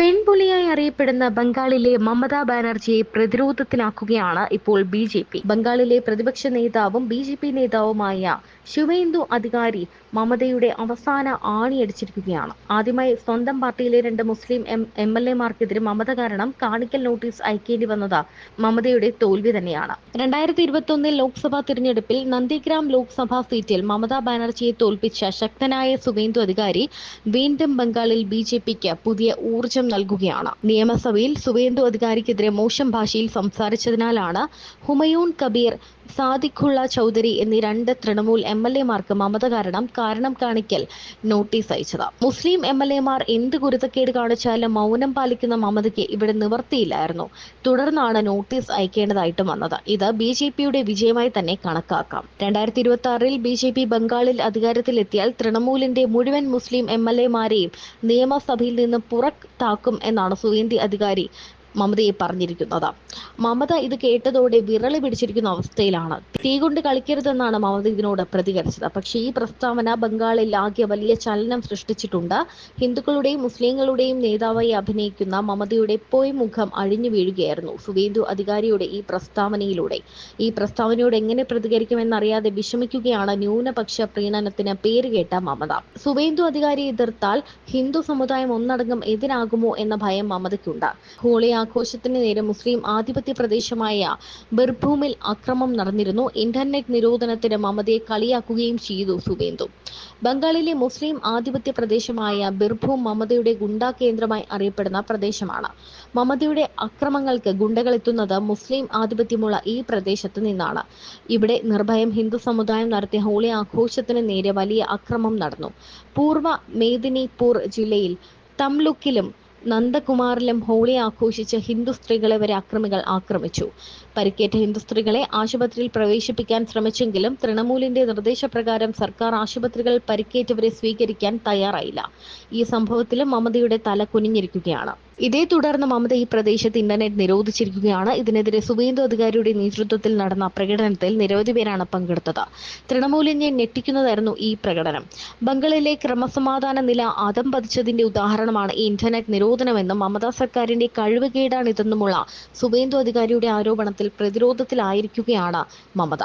പെൺപുലിയായി അറിയപ്പെടുന്ന ബംഗാളിലെ മമതാ ബാനർജിയെ പ്രതിരോധത്തിലാക്കുകയാണ് ഇപ്പോൾ ബി ജെ പി. ബംഗാളിലെ പ്രതിപക്ഷ നേതാവും ബി ജെ പി നേതാവുമായ ശിവേന്ദു അധികാരി മമതയുടെ അവസാന ആണിയടിച്ചിരിക്കുകയാണ്. ആദ്യമായി സ്വന്തം പാർട്ടിയിലെ രണ്ട് മുസ്ലിം എം എം എൽ എമാർക്കെതിരെ മമത കാരണം കാണിക്കൽ നോട്ടീസ് അയക്കേണ്ടി വന്നത് മമതയുടെ തോൽവി തന്നെയാണ്. രണ്ടായിരത്തി ഇരുപത്തി ലോക്സഭാ തിരഞ്ഞെടുപ്പിൽ നന്ദിഗ്രാം ലോക്സഭാ സീറ്റിൽ മമതാ ബാനർജിയെ തോൽപ്പിച്ച ശക്തനായ സുവേന്ദു അധികാരി വീണ്ടും ബംഗാളിൽ ബി പുതിയ ഊർജം നൽകുകയാണ്. നിയമസഭയിൽ സുവേന്ദു അധികാരിക്കെതിരെ മോശം ഭാഷയിൽ സംസാരിച്ചതിനാലാണ് ഹുമയൂൺ കബീർ സാദിഖുള്ള ചൗധരി എന്നീ രണ്ട് തൃണമൂൽ എം എൽ എമാർക്ക് മമത കാരണം കാരണം കാണിക്കൽ നോട്ടീസ് അയച്ചത്. മുസ്ലിം എം എൽ എമാർ എന്ത് ഗുരുതക്കേട് കാണിച്ചാലും മൗനം പാലിക്കുന്ന മമതയ്ക്ക് ഇവിടെ നിവർത്തിയില്ലായിരുന്നു. തുടർന്നാണ് നോട്ടീസ് അയക്കേണ്ടതായിട്ടും വന്നത്. ഇത് ബി ജെ പിയുടെ വിജയമായി തന്നെ കണക്കാക്കാം. രണ്ടായിരത്തി ഇരുപത്തി ആറിൽ ബി ജെ പി ബംഗാളിൽ അധികാരത്തിലെത്തിയാൽ തൃണമൂലിന്റെ മുഴുവൻ മുസ്ലിം എം എൽ എമാരെയും നിയമസഭയിൽ നിന്ന് പുറത്താക്കും എന്നാണ് സുവേന്ദി അധികാരി. മമതയെ പറഞ്ഞിരിക്കുന്നത്. മമത ഇത് കേട്ടതോടെ വിരളി പിടിച്ചിരിക്കുന്ന അവസ്ഥയിലാണ്. തീ കൊണ്ട് കളിക്കരുതെന്നാണ് മമത ഇതിനോട് പ്രതികരിച്ചത്. പക്ഷേ ഈ പ്രസ്താവന ബംഗാളിൽ ആകെ വലിയ ചലനം സൃഷ്ടിച്ചിട്ടുണ്ട്. ഹിന്ദുക്കളുടെയും മുസ്ലിങ്ങളുടെയും നേതാവായി അഭിനയിക്കുന്ന മമതയുടെ പോയി മുഖം അഴിഞ്ഞു വീഴുകയായിരുന്നു സുവേന്ദു അധികാരിയുടെ ഈ പ്രസ്താവനയിലൂടെ. ഈ പ്രസ്താവനയോട് എങ്ങനെ പ്രതികരിക്കുമെന്നറിയാതെ വിഷമിക്കുകയാണ് ന്യൂനപക്ഷ പ്രീണനത്തിന് പേരുകേട്ട മമത. സുവേന്ദു അധികാരി എതിർത്താൽ ഹിന്ദു സമുദായം ഒന്നടങ്കം എതിരാകുമോ എന്ന ഭയം മമതയ്ക്കുണ്ട്. ഹോളി ആഘോഷത്തിന് നേരെ മുസ്ലിം ആധിപത്യ പ്രദേശമായ ബിർഭൂമിൽ അക്രമം നടന്നിരുന്നു. ഇന്റർനെറ്റ് നിരോധനത്തിന് മമതയെ കളിയാക്കുകയും ചെയ്തു സുവേന്ദു ബംഗാളിലെ മുസ്ലിം ആധിപത്യ പ്രദേശമായ ബിർഭൂം മമതയുടെ ഗുണ്ടാ കേന്ദ്രമായി അറിയപ്പെടുന്ന പ്രദേശമാണ്. മമതയുടെ അക്രമങ്ങൾക്ക് ഗുണ്ടകൾ എത്തുന്നത് മുസ്ലിം ആധിപത്യമുള്ള ഈ പ്രദേശത്ത് നിന്നാണ്. ഇവിടെ നിർഭയം ഹിന്ദു സമുദായം നടത്തിയ ഹോളി ആഘോഷത്തിന് നേരെ വലിയ അക്രമം നടന്നു. പൂർവ മേദിനിപൂർ ജില്ലയിൽ തംലുക്കിലും നന്ദകുമാറിലും ഹോളി ആഘോഷിച്ച ഹിന്ദു സ്ത്രീകളെ വരെ അക്രമികൾ ആക്രമിച്ചു. പരിക്കേറ്റ ഹിന്ദു സ്ത്രീകളെ ആശുപത്രിയിൽ പ്രവേശിപ്പിക്കാൻ ശ്രമിച്ചെങ്കിലും തൃണമൂലിന്റെ നിർദ്ദേശപ്രകാരം സർക്കാർ ആശുപത്രികൾ പരിക്കേറ്റവരെ സ്വീകരിക്കാൻ തയ്യാറായില്ല. ഈ സംഭവത്തിലും മമതയുടെ തല കുനിഞ്ഞിരിക്കുകയാണ്. ഇതേ തുടർന്ന് മമത ഈ പ്രദേശത്ത് ഇന്റർനെറ്റ് നിരോധിച്ചിരിക്കുകയാണ്. ഇതിനെതിരെ സുവേന്ദു അധികാരിയുടെ നേതൃത്വത്തിൽ നടന്ന പ്രകടനത്തിൽ നിരവധി പേരാണ് പങ്കെടുത്തത്. തൃണമൂലിനെ ഞെട്ടിക്കുന്നതായിരുന്നു ഈ പ്രകടനം. ബംഗാളിലെ ക്രമസമാധാന നില അതം പതിച്ചതിന്റെ ഉദാഹരണമാണ് ഈ ഇന്റർനെറ്റ് നിരോധനമെന്നും മമതാ സർക്കാരിന്റെ കഴിവുകേടാണിതെന്നുമുള്ള സുവേന്ദു അധികാരിയുടെ ആരോപണത്തിൽ പ്രതിരോധത്തിലായിരിക്കുകയാണ് മമത.